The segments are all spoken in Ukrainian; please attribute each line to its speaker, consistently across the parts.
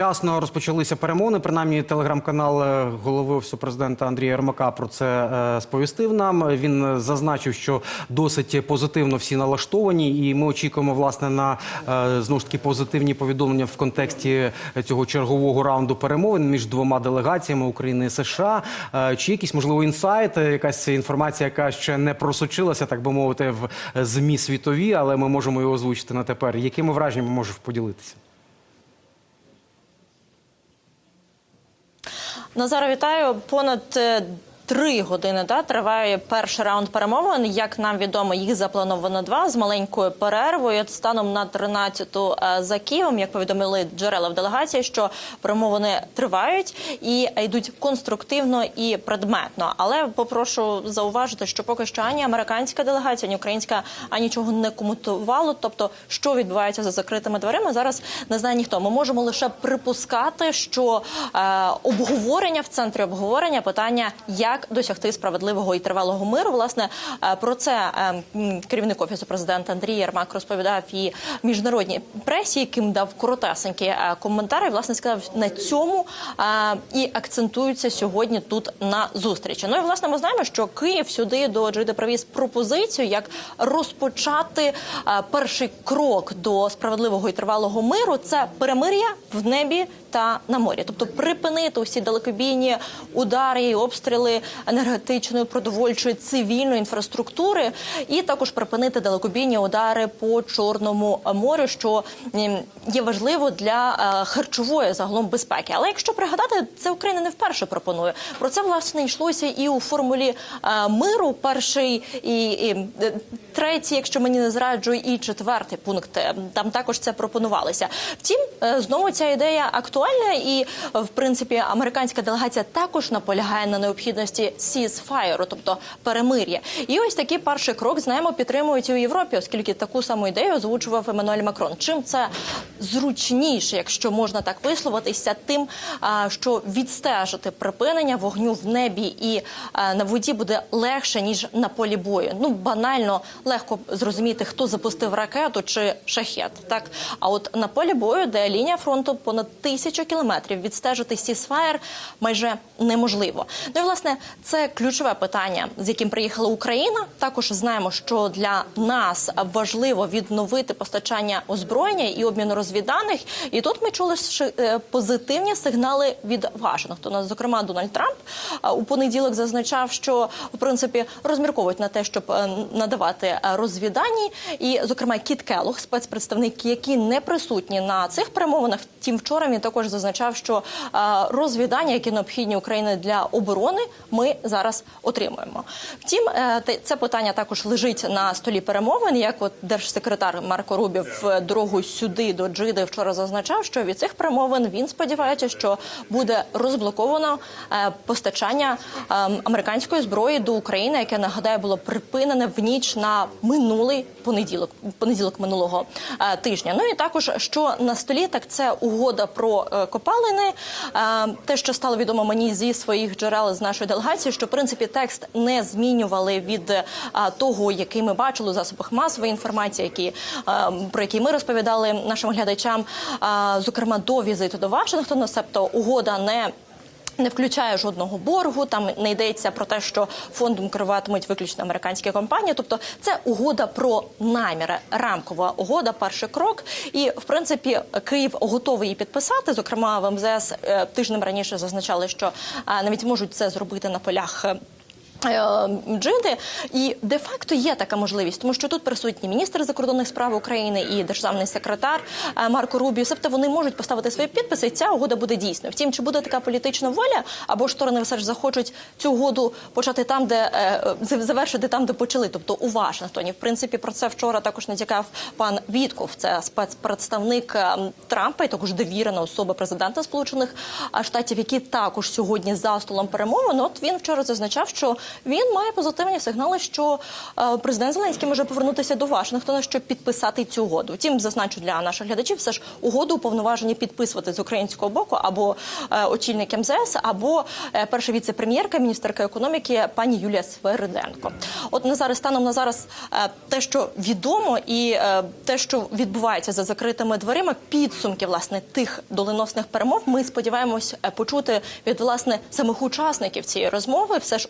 Speaker 1: Ясно розпочалися перемовини. Принаймні, телеграм-канал е, голови офісу президента Андрія Ермака про це е, сповістив нам. Він зазначив, що досить позитивно всі налаштовані, і ми очікуємо власне на е, знову ж таки позитивні повідомлення в контексті цього чергового раунду перемовин між двома делегаціями України і США. Е, Чи якісь можливо інсайти, якась інформація, яка ще не просочилася, так би мовити, в змі світові, але ми можемо його озвучити на тепер. Якими враженнями можеш поділитися?
Speaker 2: Назара, вітаю. Понад е, три години да, триває перший раунд перемовин. Як нам відомо, їх заплановано два з маленькою перервою. Станом на 13-ту е, за Києвом, як повідомили джерела в делегації, що перемовини тривають і йдуть конструктивно і предметно. Але попрошу зауважити, що поки що ані американська делегація, ані українська ані нічого не коментувало. Тобто, що відбувається за закритими дверима, зараз не знає ніхто. Ми можемо лише припускати, що е, обговорення в центрі обговорення питання, як досягти справедливого і тривалого миру. Власне е, про це е, керівник офісу президента Андрій Єрмак розповідав і міжнародній пресі, яким дав коротесенькі е, коментарі. Власне сказав на цьому і акцентуються сьогодні тут на зустрічі. Ну і власне ми знаємо, що Київ сюди до Джиди привіз пропозицію, як розпочати перший крок до справедливого і тривалого миру. Це перемир'я в небі та на морі, тобто припинити усі далекобійні удари і обстріли енергетичної, продовольчої, цивільної інфраструктури, і також припинити далекобійні удари по чорному морю, що є важливо для е, харчової загалом безпеки. Але якщо пригадати, це Україна не вперше пропонує. Про це власне йшлося і у формулі е, миру. Перший і, і третій, якщо мені не зраджує, і четвертий пункт е, там також це пропонувалося. Втім, знову ця ідея актуальна, і е, в принципі американська делегація також наполягає на необхідності ceasefire, тобто перемир'я. І ось такий перший крок знаємо підтримують і у Європі, оскільки таку саму ідею озвучував Еммануель Макрон. Чим це зручніше, якщо можна так висловитися, тим, що відстежити припинення вогню в небі і на воді буде легше ніж на полі бою. Ну банально легко зрозуміти, хто запустив ракету чи шахет. Так а от на полі бою, де лінія фронту понад тисячу кілометрів, відстежити сісфаєр майже неможливо. Ну і власне це ключове питання, з яким приїхала Україна. Також знаємо, що для нас важливо відновити постачання озброєння і обміну розвідданих. І тут ми чули е, позитивні сигнали від Вашингтона. Зокрема, Дональд Трамп е, у понеділок зазначав, що в принципі розмірковують на те, щоб е, надавати розвіддані. І, зокрема, Кіт Келлог, спецпредставник, які не присутні на цих перемовинах. Втім, вчора він також зазначав, що е, розвідання, які необхідні Україні для оборони, ми зараз отримуємо. Втім, е, це питання також лежить на столі перемовин. Як от держсекретар Марко Рубів дорогу сюди до Джиди вчора зазначав, що від цих перемовин він сподівається, що буде розблоковано е, постачання американської зброї до України, яке нагадаю було припинене в ніч на минулий понеділок, понеділок минулого тижня. Ну і також що на столі, так це угода про копалини. Е, Те, що стало відомо мені зі своїх джерел з нашої делегації, що в принципі текст не змінювали від е, того, який ми бачили у засобах масової інформації, які е, про які ми розповідали нашим глядачам, е, зокрема до візиту до Вашингтона, себто угода не. Не включає жодного боргу, там не йдеться про те, що фондом керуватимуть виключно американські компанії. Тобто це угода про наміри, рамкова угода, перший крок. І в принципі Київ готовий її підписати. Зокрема, в МЗС е, тижнем раніше зазначали, що е, навіть можуть це зробити на полях. Е, Джиди, і де-факто є така можливість, тому що тут присутні міністр закордонних справ України і державний секретар е, Марко Рубіо. Себто вони можуть поставити свої підписи, і ця угода буде дійсною. Втім, чи буде така політична воля, або ж сторони все ж захочуть цю угоду почати там, де е, завершити там, де почали, тобто у Вашингтоні. В принципі, про це вчора також натякав пан Вітков. Це спецпредставник Трампа і також довірена особа президента Сполучених Штатів, які також сьогодні за столом перемовин. От він вчора зазначав, що він має позитивні сигнали, що е, президент Зеленський може повернутися до Вашингтона, щоб підписати цю угоду. Втім, зазначу для наших глядачів, все ж угоду уповноважені підписувати з українського боку або е, очільник МЗС, або е, перша віце-прем'єрка, міністерка економіки пані Юлія Свериденко. От на зараз станом на зараз те, що відомо, і те, що відбувається за закритими дверима, підсумки власне тих доленосних перемов. Ми сподіваємось почути від власне самих учасників цієї розмови. Все ж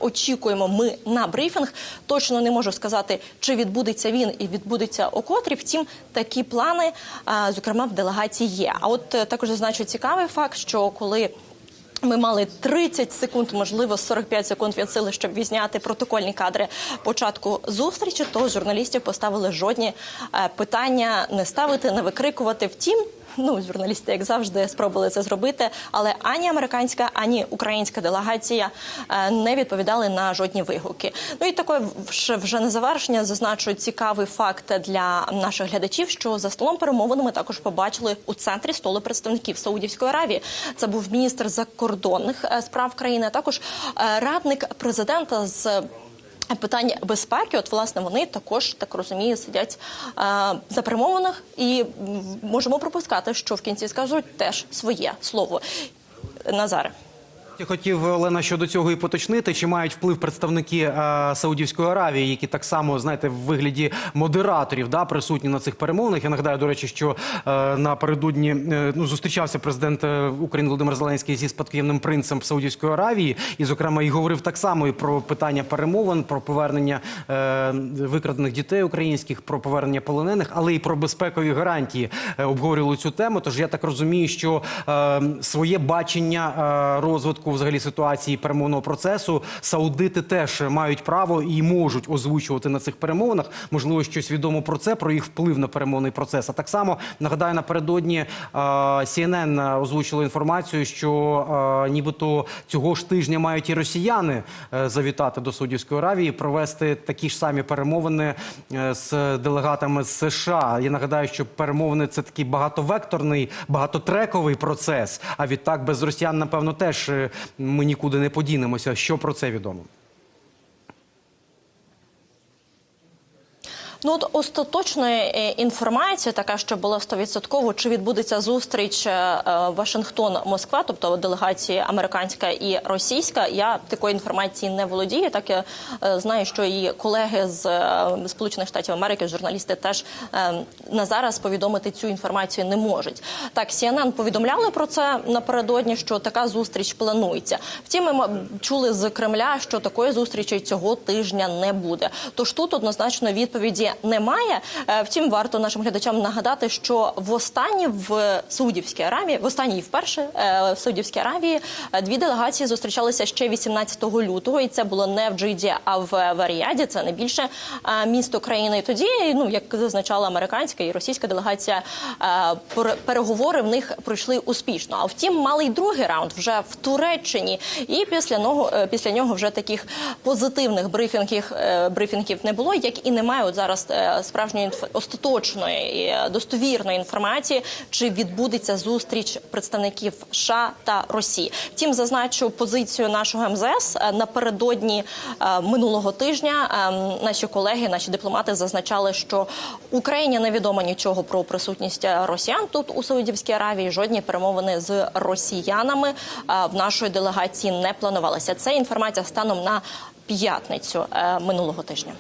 Speaker 2: очікуємо ми на брифінг. Точно не можу сказати, чи відбудеться він і відбудеться о котрій. Втім, такі плани, зокрема, в делегації є. А от е, також зазначу цікавий факт, що коли ми мали 30 секунд, можливо, 45 секунд від сили, щоб відзняти протокольні кадри початку зустрічі. То журналістів поставили жодні е, питання не ставити, не викрикувати. Втім. Ну, журналісти, як завжди, спробували це зробити, але ані американська, ані українська делегація е, не відповідали на жодні вигуки. Ну і таке вже, на завершення зазначу цікавий факт для наших глядачів, що за столом перемовин ми також побачили у центрі столу представників Саудівської Аравії. Це був міністр закордонних е, справ країни, а також е, радник президента з. Питань безпеки, от власне вони також так розумію, сидять е, за перемовинах, і можемо пропускати, що в кінці скажуть теж своє слово. Назаре.
Speaker 1: Я хотів Олена щодо цього і поточнити, чи мають вплив представники е, Саудівської Аравії, які так само знаєте в вигляді модераторів да присутні на цих перемовинах. Я нагадаю, до речі, що е, напередодні е, ну зустрічався президент України Володимир Зеленський зі спадкоємним принцем Саудівської Аравії, і зокрема і говорив так само і про питання перемовин, про повернення е, викрадених дітей українських, про повернення полонених, але і про безпекові гарантії е, обговорювали цю тему. Тож я так розумію, що е, своє бачення е, розвитку взагалі ситуації перемовного процесу саудити теж мають право і можуть озвучувати на цих перемовинах. Можливо, щось відомо про це, про їх вплив на перемовний процес. А так само нагадаю, напередодні е, CNN озвучило інформацію, що е, нібито цього ж тижня мають і росіяни е, завітати до Саудівської Аравії, провести такі ж самі перемовини з делегатами з США. Я нагадаю, що перемовини це такий багатовекторний, багатотрековий процес. А відтак без росіян, напевно, теж ми нікуди не подінемося. Що про це відомо?
Speaker 2: Ну от остаточної е, інформації, така що була стовідсотково, чи відбудеться зустріч е, Вашингтон-Москва, тобто делегації американська і російська. Я такої інформації не володію. Так я е, знаю, що і колеги з е, Сполучених Штатів Америки, журналісти, теж е, на зараз повідомити цю інформацію не можуть. Так, CNN повідомляли про це напередодні, що така зустріч планується. Втім, ми чули з Кремля, що такої зустрічі цього тижня не буде. Тож тут однозначно відповіді немає. Е, Втім, варто нашим глядачам нагадати, що востаннє в Саудівській Аравії, востаннє і вперше е, в Саудівській Аравії е, дві делегації зустрічалися ще 18 лютого, і це було не в Джиді, а в Варіаді. Це найбільше місто країни. І тоді, ну як зазначала американська і російська делегація, переговори в них пройшли успішно. А втім, мали й другий раунд вже в Туреччині. І після нього після нього вже таких позитивних брифінгів брифінгів не було, як і немає от зараз справжньої інф- остаточної і е, достовірної інформації, чи відбудеться зустріч представників США та Росії. Втім, зазначу позицію нашого МЗС Е, напередодні е, минулого тижня. е, Наші колеги, наші дипломати зазначали, що Україні невідомо нічого про присутність е, росіян тут у Саудівській Аравії. Жодні перемовини з росіянами е, в нашої делегації не планувалися. Це інформація станом на п'ятницю е, минулого тижня.